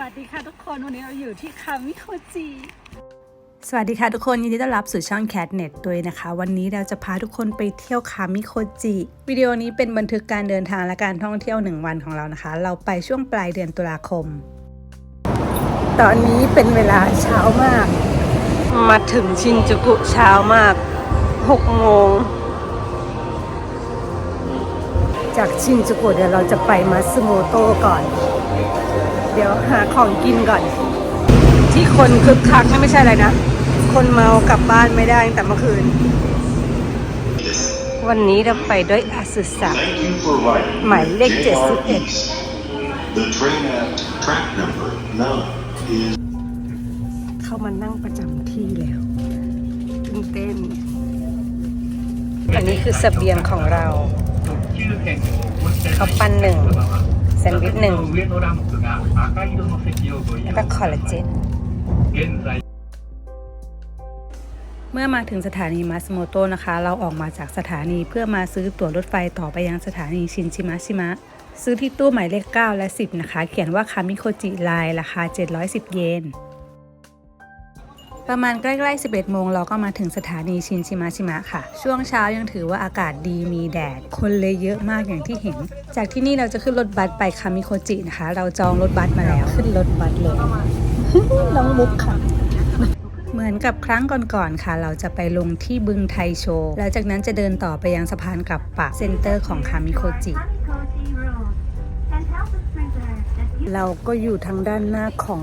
วัสดีค่ะทุกคนวันนี้เราอยู่ที่คามิโคจิสวัสดีค่ะทุกคนยินดีต้อนรับสู่ช่อง Catnet ด้วยนะคะ วันนี้เราจะพาทุกคนไปเที่ยวคามิโคจิวิดีโอนี้เป็นบันทึกการเดินทางและการท่องเที่ยวหนึ่งวันของเรานะคะ เราไปช่วงปลายเดือนตุลาคม ตอนนี้เป็นเวลาเช้ามาก มาถึงชินจูกุเช้ามาก 6 โมง จากชินจูกุเดี๋ยวเราจะไปมาซึโมโตะก่อน เดี๋ยวหาของกินก่อน ที่คนคึกคักนี่ไม่ใช่อะไรนะ คนเมากลับบ้านไม่ได้ตั้งแต่เมื่อคืน วันนี้เราไปด้วยอาสุสะ Thank you for riding หมายเลข JR 71 East. The train at track number nine is เข้ามานั่งประจำที่แล้วตื่นเต้นอันนี้คือเสบียงของเราข้าวปั้นหนึ่ง แซนด์วิชหนึ่งแล้วก็คอลลาเจนเมื่อมาถึงสถานีมาสโมโตะนะคะ เราออกมาจากสถานีเพื่อมาซื้อตั๋วรถไฟต่อไปยังสถานีชินชิมะชิมะ ซื้อที่ตู้หมายเลข 9 และ 10 นะคะ เขียนว่าคามิโคจิไลน์ราคา 710 เยน ประมาณใกล้ๆ 11 โมงเราก็มาถึงสถานีชินชิมะชิมะค่ะ ช่วงเช้ายังถือว่าอากาศดีมีแดด คนเลยเยอะมากอย่างที่เห็น จากที่นี่เราจะขึ้นรถบัสไปคามิโคจินะคะ เราจองรถบัสมาแล้วขึ้นรถบัสเลยน้องมุกค่ะเหมือนกับครั้งก่อนๆค่ะ เราจะไปลงที่บึงไทโชแล้วจากนั้นจะเดินต่อไปยังสะพานกลับปะเซ็นเตอร์ของคามิโคจิ เราก็อยู่ทางด้านหน้าของ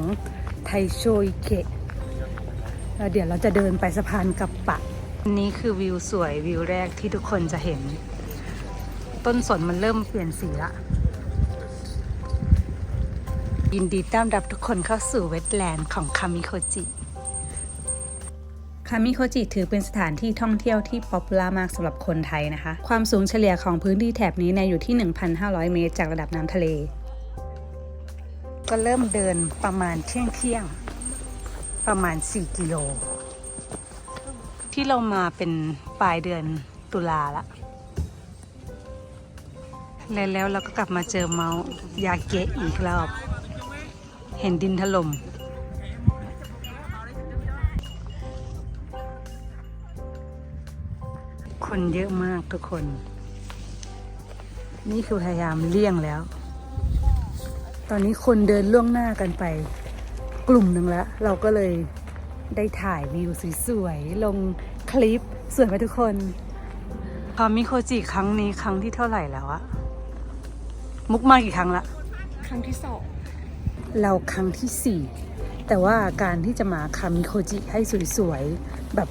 ไทโชอิเกะ แล้วเดี๋ยวเราจะเดินไปสะพานกลับปะอันนี้คือวิวสวยวิวแรกที่ทุกคนจะเห็น ต้นสนมันเริ่มเปลี่ยนสีละ ยินดีต้อนรับทุกคนเข้าสู่เวทแลนด์ของคามิโคจิคามิโคจิถือเป็นสถานที่ท่องเที่ยวที่ป๊อปปูล่ามากสำหรับคนไทยนะคะ ความสูงเฉลี่ยของพื้นที่แถบนี้เนี่ยอยู่ที่ 1,500 เมตรจากระดับน้ำทะเล ก็เริ่มเดินประมาณเที่ยงเที่ยงๆ ประมาณ 4 กิโล ที่เรามาเป็นปลายเดือนตุลาละแล้วแล้วเราก็กลับมาเจอเมาส์ยาเกะอีกรอบ เห็นดินถล่มคนเยอะมากทุกคน นี่คือพยายามเลี่ยงแล้ว ตอนนี้คนเดินล่วงหน้ากันไป กลุ่มหนึ่งแล้ว เราก็เลยได้ถ่ายวิวสวยๆ ลงคลิปสวยไหมทุกคนคามิโคจิครั้งนี้ครั้งที่เท่าไหร่แล้วอะมุกมากี่ครั้งละเราครั้งที่4แต่ว่าการที่จะมาคามิโคจิให้สวยๆ แบบ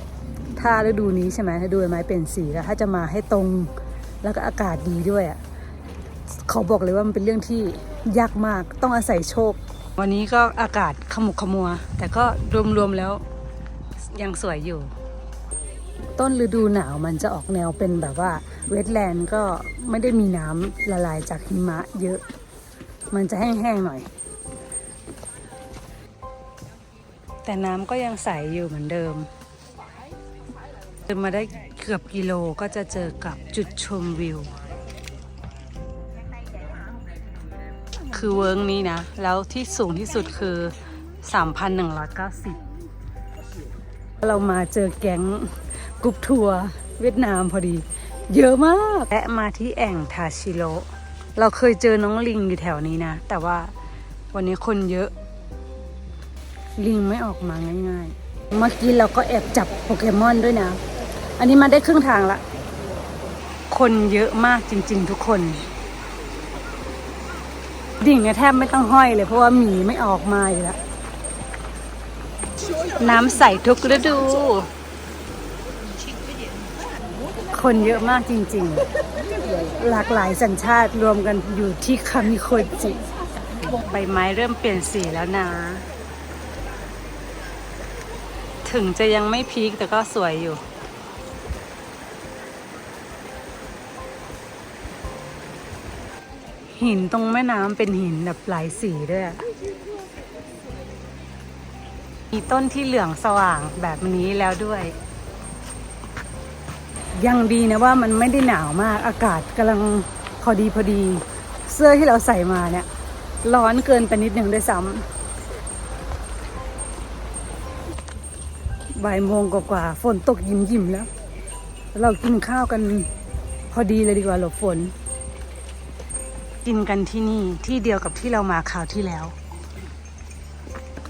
ถ้าฤดูนี้ใช่ไหมฤดูใบไม้เป็นสีแล้วถ้าจะมาให้ตรงแล้วก็อากาศดีด้วยอะ่ะขอบอกเลยว่ามันเป็นเรื่องที่ยากมากต้องอาศัยโชค วันนี้ก็อากาศขมุกขมัว แต่ก็รวมๆแล้วยังสวยอยู่ ต้นฤดูหนาวมันจะออกแนวเป็นแบบว่าเวทแลนด์ก็ไม่ได้มีน้ำละลายจากหิมะเยอะ มันจะแห้งๆหน่อย แต่น้ำก็ยังใสอยู่เหมือนเดิมเดินมาได้เกือบกิโลก็จะเจอกับจุดชมวิว คือเวิร์กนี้นะ แล้วที่สูงที่สุดคือ 3,190 เรามาเจอแก๊งกรุ๊ปทัวร์เวียดนามพอดี เยอะมาก และมาที่แอ่งทาชิโรเราเคยเจอน้องลิงอยู่แถวนี้นะ แต่ว่าวันนี้คนเยอะ ลิงไม่ออกมาง่าย ๆ เมื่อกี้เราก็แอบจับโปเกมอนด้วยนะ อันนี้มาได้ครึ่งทางละ คนเยอะมากจริง ๆ ทุกคน ดิ่งเนี่ยแทบไม่ต้องห้อยเลยเพราะว่าหมีไม่ออกมาอยู่แล้ว น้ำใสทุกฤดู คนเยอะมากจริงๆ หลากหลายสัญชาติรวมกันอยู่ที่คามิโคจิ ใบไม้เริ่มเปลี่ยนสีแล้วนะ ถึงจะยังไม่พีคแต่ก็สวยอยู่ หินตรงแม่น้ำเป็นหินแบบหลายสีด้วยมีต้นที่เหลืองสว่างแบบนี้แล้วด้วย ยังดีนะว่ามันไม่ได้หนาวมากอากาศกำลังพอดีพอดี เสื้อที่เราใส่มาเนี่ย ร้อนเกินไปนิดหนึ่งด้วยซ้ำบ่ายโมงกว่าๆฝนตกยิ้มยิ้มแล้ว เรากินข้าวกันพอดีเลยดีกว่าหลบฝน กินกันที่นี่ที่เดียวกับที่เรามาคราวที่แล้ว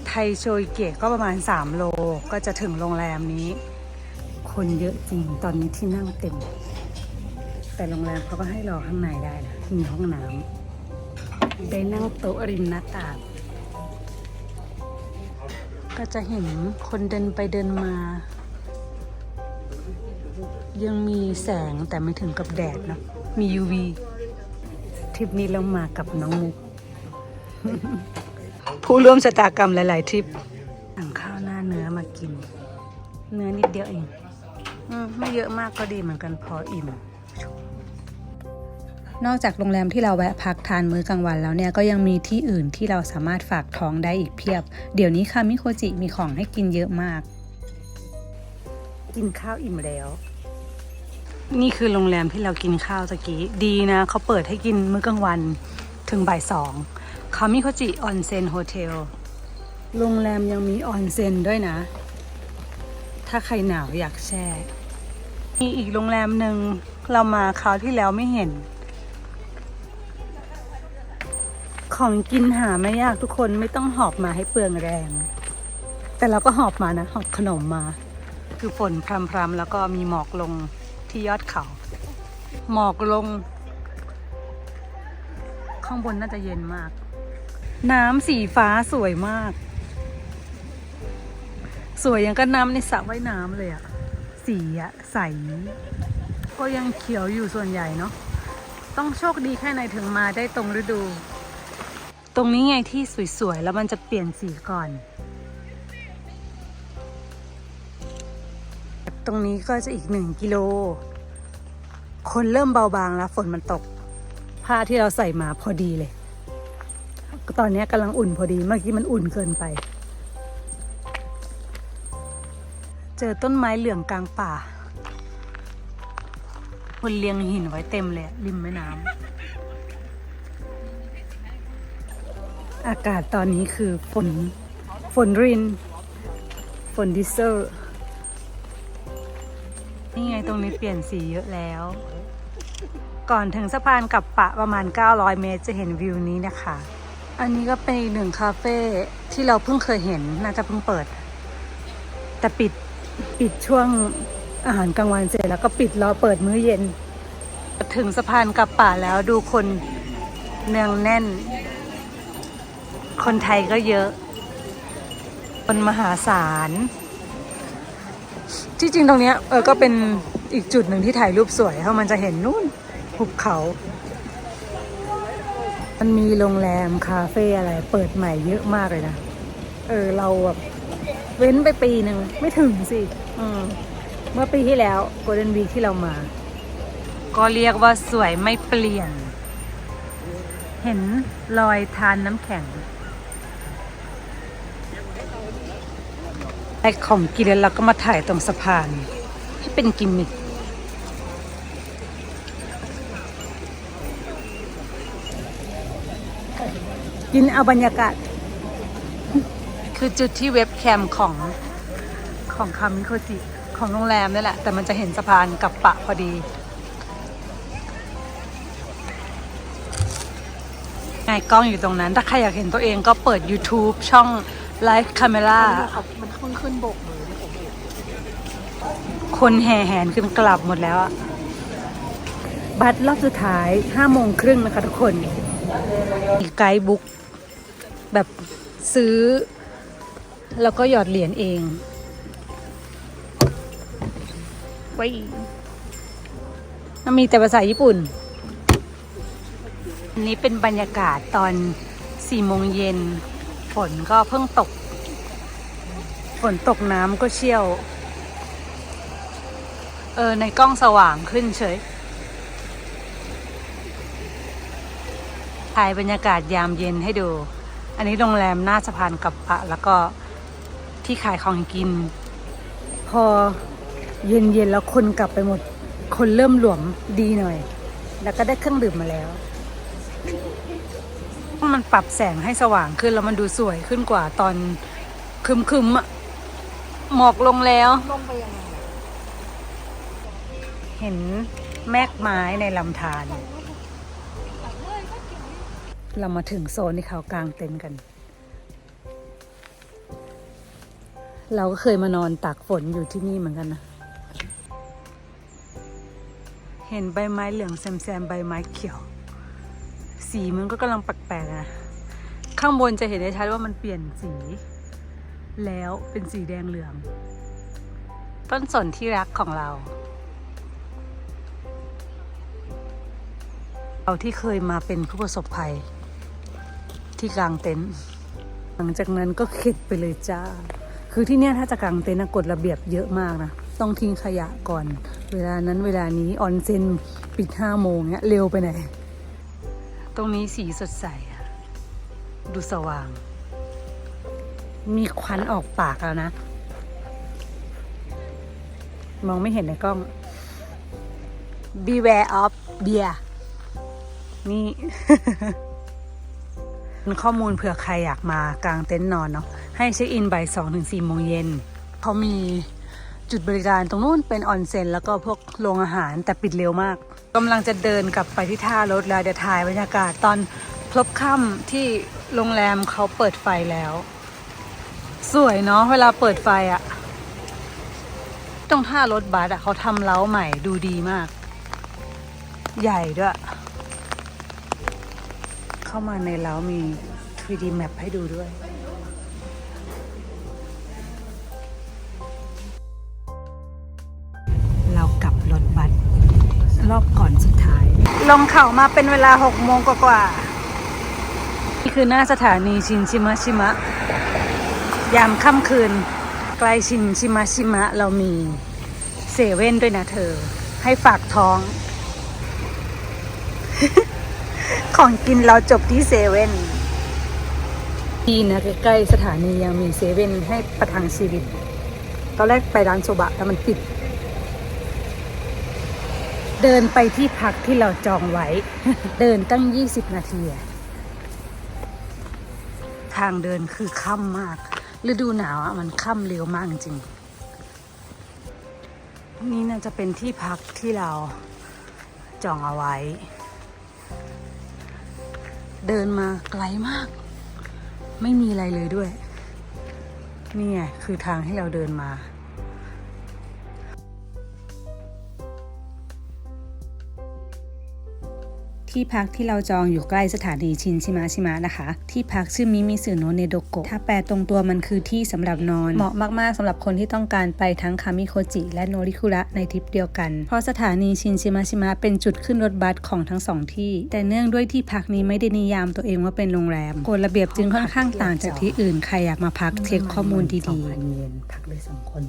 ไทยโชยเกะก็ประมาณ 3 โลก็จะถึงโรงแรมนี้ คนเยอะจริงตอนนี้ที่นั่งเต็ม แต่โรงแรมเขาก็ให้รอข้างในได้นะมีห้องน้ำได้นั่งโต๊ะริมหน้าต่างก็จะเห็นคนเดินไปเดินมา ยังมีแสงแต่ไม่ถึงกับแดดเนอะมี UV ทริปนี้เรามากับน้องมุก ผู้ร่วมชะตากรรมหลาย ๆ ทริปสั่งข้าวหน้าเนื้อมากิน เนื้อนิดเดียวเองอืมไม่เยอะมากก็ดีเหมือนกันพออิ่ม นอกจากโรงแรมที่เราแวะพักทานมื้อกลางวันแล้วเนี่ยก็ยังมีที่อื่นที่เราสามารถฝากท้องได้อีกเพียบ เดี๋ยวนี้คามิโคจิมีของให้กินเยอะมาก กินข้าวอิ่มแล้ว นี่คือโรงแรมที่เรากินข้าวตะกี้ ดีนะ เขาเปิดให้กินมื้อกลางวันถึงบ่ายสองคามิโคจิออนเซ็นโฮเทล โรงแรมยังมีออนเซ็นด้วยนะ ถ้าใครหนาวอยากแช่ มีอีกโรงแรมหนึ่งเรามาคราวที่แล้วไม่เห็น ของกินหาไม่ยากทุกคนไม่ต้องหอบมาให้เปลืองแรง แต่เราก็หอบมานะ หอบขนมมา คือฝนพรำๆแล้วก็มีหมอกลง ที่ยอดเขา หมอกลง ข้างบนน่าจะเย็นมาก น้ำสีฟ้าสวยมาก สวยอย่างกับน้ำในสระว่ายน้ำเลยอะสีอะใส ก็ยังเขียวอยู่ส่วนใหญ่เนาะต้องโชคดีแค่ไหนถึงมาได้ตรงฤดู ตรงนี้ไงที่สวยๆ แล้วมันจะเปลี่ยนสีก่อน ตรงนี้ก็จะอีกหนึ่งกิโล คนเริ่มเบาบางแล้ว ฝนมันตก ผ้าที่เราใส่มาพอดีเลย ตอนนี้กำลังอุ่นพอดี เมื่อกี้มันอุ่นเกินไป เจอต้นไม้เหลืองกลางป่า คนเลียงหินไว้เต็มเลยริมแม่น้ำ อากาศตอนนี้คือฝน ฝนริน ฝนดิเซอร์ นี่ไงตรงนี้เปลี่ยนสีเยอะแล้ว ก่อนถึงสะพานกับปะประมาณ 900 เมตรจะเห็นวิวนี้นะคะ อันนี้ก็เป็นอีกหนึ่งคาเฟ่ที่เราเพิ่งเคยเห็นน่าจะเพิ่งเปิด แต่ปิดปิดช่วงอาหารกลางวันเสร็จแล้วก็ปิดรอเปิดมื้อเย็น ถึงสะพานกับป่าแล้วดูคนเนืองแน่น คนไทยก็เยอะคนมหาศาล ที่จริงตรงเนี้ยเออก็เป็นอีกจุดหนึ่งที่ถ่ายรูปสวยเพราะมันจะเห็นนู่นหุบเขา มันมีโรงแรมคาเฟ่อะไร เปิดใหม่เยอะมากเลยนะ เออเราแบบเว้นไปปีหนึ่งไม่ถึงสิเมื่อปีที่แล้วโกลเด้นวีที่เรามา ก็เรียกว่าสวยไม่เปลี่ยน เห็นรอยทานน้ำแข็ง ไอของกินแล้วเราก็มาถ่ายตรงสะพานที่เป็นกิมมิคกินเอาบรรยากาศ คือจุดที่เว็บแคมของของคามิโคจิของโรงแรมนี่แหละ แต่มันจะเห็นสะพานกับปะพอดีไงกล้องอยู่ตรงนั้น ถ้าใครอยากเห็นตัวเองก็เปิด YouTube ช่อง Live Camera มันขึ้นขึ้นโบกมือคนแห่แหนขึ้นกลับหมดแล้วอะบัตรรอบสุดท้าย5โมงครึ่งนะคะทุกคนมีไกด์บุ๊กแบบซื้อ แล้วก็หยอดเหรียญเองไว้มันมีแต่ภาษาญี่ปุ่น อันนี้เป็นบรรยากาศตอน4โมงเย็น ฝนก็เพิ่งตก ฝนตกน้ำก็เชี่ยว เออ ในกล้องสว่างขึ้นเฉย ถ่ายบรรยากาศยามเย็นให้ดู อันนี้โรงแรมหน้าสะพานกับปะ แล้วก็ที่ขายของกิน พอเย็นเย็นๆแล้วคนกลับไปหมด คนเริ่มหลวมดีหน่อย แล้วก็ได้เครื่องดื่มมาแล้ว มันปรับแสงให้สว่างขึ้นแล้วมันดูสวยขึ้นกว่าตอนคึมๆอะหมอกลงแล้ว ลงไปยังไงเห็นแมกไม้ในลำธารเรามาถึงโซนที่เขากางเต็นท์กัน เราก็เคยมานอนตากฝนอยู่ที่นี่เหมือนกันนะ เห็นใบไม้เหลืองแซมๆใบไม้เขียว สีมันก็กำลังแปลกๆนะข้างบนจะเห็นได้ชัดว่ามันเปลี่ยนสี แล้วเป็นสีแดงเหลือง ต้นสนที่รักของเรา เราที่เคยมาเป็นผู้ประสบภัย ที่กลางเต็นท์หลังจากนั้นก็เข็ดไปเลยจ้า คือที่เนี่ยถ้าจะกางเต็นท์กฎระเบียบเยอะมากนะ ต้องทิ้งขยะก่อน เวลานั้นเวลานี้ออนเซ็นปิดห้าโมงเนี้ยเร็วไปไหน ตรงนี้สีสดใสดูสว่าง มีควันออกปากแล้วนะ มองไม่เห็นในกล้อง beware of beer นี่เป็นข้อมูลเผื่อใครอยากมากางเต็นท์นอนเนาะ ให้เช็คอินบ่ายสองถึงสี่โมงเย็น เขามีจุดบริการตรงนู้นเป็นออนเซ็นแล้วก็พวกโรงอาหารแต่ปิดเร็วมาก กำลังจะเดินกลับไปที่ท่ารถแล้วเดี๋ยวถ่ายบรรยากาศตอนพลบค่ำที่โรงแรมเขาเปิดไฟแล้ว สวยเนาะเวลาเปิดไฟอะตรงท่ารถบัสอะเขาทำเล้าใหม่ดูดีมาก ใหญ่ด้วย เข้ามาในเล้ามี 3D map ให้ดูด้วย รอบก่อนสุดท้าย ลงเขามาเป็นเวลา6โมงกว่าๆนี่คือหน้าสถานีชินชิมะชิมะ ยามค่ำคืน ใกล้ชินชิมะชิมะเรามีเซเว่นด้วยนะเธอ ให้ฝากท้อง ของกินเราจบที่เซเว่นที่นะใกล้ๆสถานียังมีเซเว่นให้ประทังชีวิต ตอนแรกไปร้านโซบะแต่มันปิด เดินไปที่พักที่เราจองไว้ เดินตั้ง 20 นาที ทางเดินคือค่ำมาก ฤดูหนาวอะมันค่ำเร็วมากจริง นี่น่าจะเป็นที่พักที่เราจองเอาไว้ เดินมาไกลมาก ไม่มีอะไรเลยด้วย นี่ไงคือทางให้เราเดินมา ที่พักที่เราจองอยู่ใกล้สถานีชินชิมะชิมะนะคะ ที่พักชื่อมิมิสึโนะเนโดโกะถ้าแปลตรงตัวมันคือที่สำหรับนอน เหมาะมากๆสำหรับคนที่ต้องการไปทั้งคามิโคจิและโนริคุระในทริปเดียวกัน เพราะสถานีชินชิมะชิมะเป็นจุดขึ้นรถบัสของทั้งสองที่ แต่เนื่องด้วยที่พักนี้ไม่ได้นิยามตัวเองว่าเป็นโรงแรมกฎระเบียบจึงค่อนข้างต่างจากที่อื่นใครอยากมาพักเช็คข้อมูลดีสองพันเยนพักได้สองคน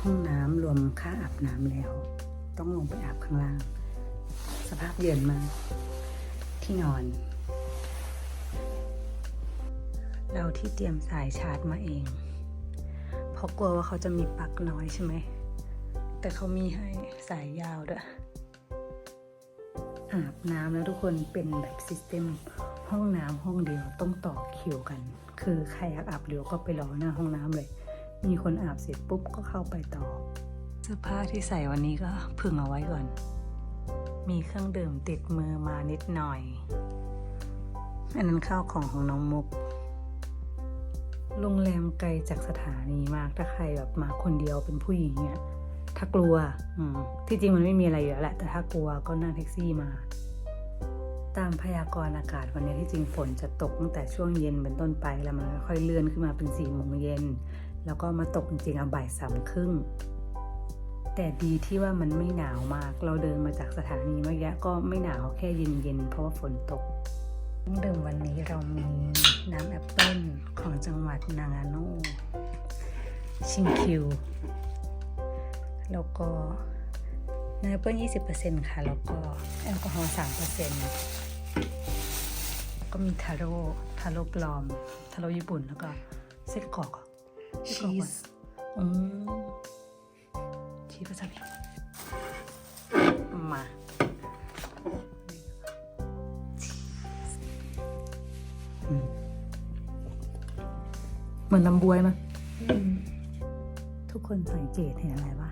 ห้องน้ำรวมค่าอาบน้ำแล้ว ต้องลงไปอาบข้างล่าง สภาพเย็นมากที่นอน เราที่เตรียมสายชาร์จมาเอง เพราะกลัวว่าเขาจะมีปลั๊กน้อยใช่ไหม แต่เขามีให้สายยาวด้วยอาบน้ำแล้วทุกคนเป็นแบบซิสเต็มห้องน้ำห้องเดียวต้องต่อคิวกัน คือใครอยากอาบเร็วก็ไปรอหน้าห้องน้ำเลย มีคนอาบเสร็จปุ๊บก็เข้าไปต่อ เสื้อผ้าที่ใส่วันนี้ก็พึ่งเอาไว้ก่อน มีเครื่องดื่มติดมือมานิดหน่อย อันนั้นข้าวของของน้องมุก โรงแรมไกลจากสถานีมาก ถ้าใครแบบมาคนเดียวเป็นผู้หญิงเนี่ยถ้ากลัว อืม ที่จริงมันไม่มีอะไรอยู่แล้วแหละ แต่ถ้ากลัวก็นั่งแท็กซี่มา ตามพยากรณ์อากาศวันนี้ที่จริงฝนจะตกตั้งแต่ช่วงเย็นเป็นต้นไปแล้วมันค่อยเลื่อนขึ้นมาเป็นสี่โมงเย็น แล้วก็มาตกจริงๆอะบ่ายสามครึ่ง แต่ดีที่ว่ามันไม่หนาวมาก เราเดินมาจากสถานีเมื่อกี้ก็ไม่หนาวแค่เย็นๆ เพราะว่าฝนตกเครื่องดื่มวันนี้เรามีน้ำแอปเปิ้ลของจังหวัดนางาโนชิงคิว แล้วก็น้ำแอปเปิ้ล20%ค่ะ แล้วก็แอลกอฮอล์3%แล้วก็มีทาโร่ทาโร่ปลอม ทาโร่ญี่ปุ่นแล้วก็ไส้กรอกเหรอไส้กรอกชีหวาสนอืม ชีสวาซาบิมาอืมเหมือนลำบวยมั้ยทุกคนสังเกตเห็นอะไรปะ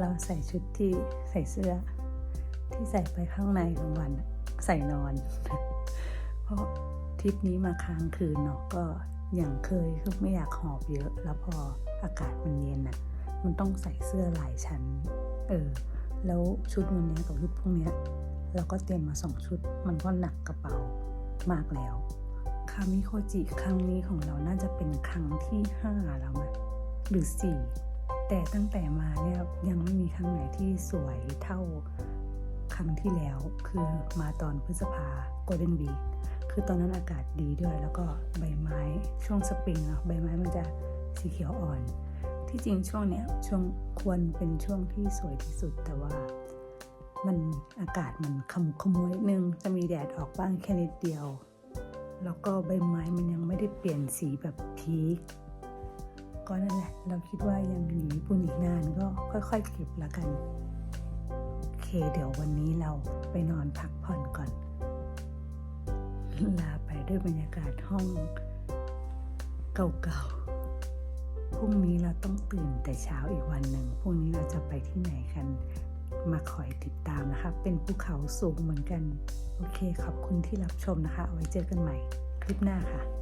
เราใส่ชุดที่ใส่เสื้อ ที่ใส่ไปข้างในกลางวันอะใส่นอน เพราะทริปนี้มาค้างคืนเนาะก็อย่างเคยคือไม่อยากหอบเยอะ แล้วพออากาศมันเย็นอะ มันต้องใส่เสื้อหลายชั้น เออ แล้วชุดวันนี้กับชุดพวกเนี้เราก็เตรียมมาสองชุด มันก็หนักกระเป๋ามากแล้ว คามิโคจิครั้งนี้ของเราน่าจะเป็นครั้งที่ห้าแล้วมั้ยหรือสี่แต่ตั้งแต่มาเนี่ยยังไม่มีครั้งไหนที่สวยเท่าครั้งที่แล้ว คือมาตอนพฤษภาโกลเด้นวีคือตอนนั้นอากาศดีด้วย แล้วก็ใบไม้ช่วงสปริงเนาะใบไม้มันจะสีเขียวอ่อน ที่จริงช่วงเนี้ยช่วงควรเป็นช่วงที่สวยที่สุดแต่ว่า มันอากาศมันขมุขมวนิดนึงจะมีแดดออกบ้างแค่นิดเดียว แล้วก็ใบไม้มันยังไม่ได้เปลี่ยนสีแบบพีคก็นั่นแหละ เราคิดว่ายังอยู่ญี่ปุ่นอีกนานก็ค่อยๆเก็บละกันโอเคเดี๋ยววันนี้เราไปนอนพักผ่อนก่อน ลาไปด้วยบรรยากาศห้องเก่าๆ รุ่งนี้เราต้องตื่นแต่เช้าอีกวันหนึ่งพรุ่งนี้เราจะไปที่ไหนกัน มาคอยติดตามนะคะ เป็นภูเขาสูงเหมือนกัน โอเค ขอบคุณที่รับชมนะคะ เอาไว้เจอกันใหม่ คลิปหน้าค่ะ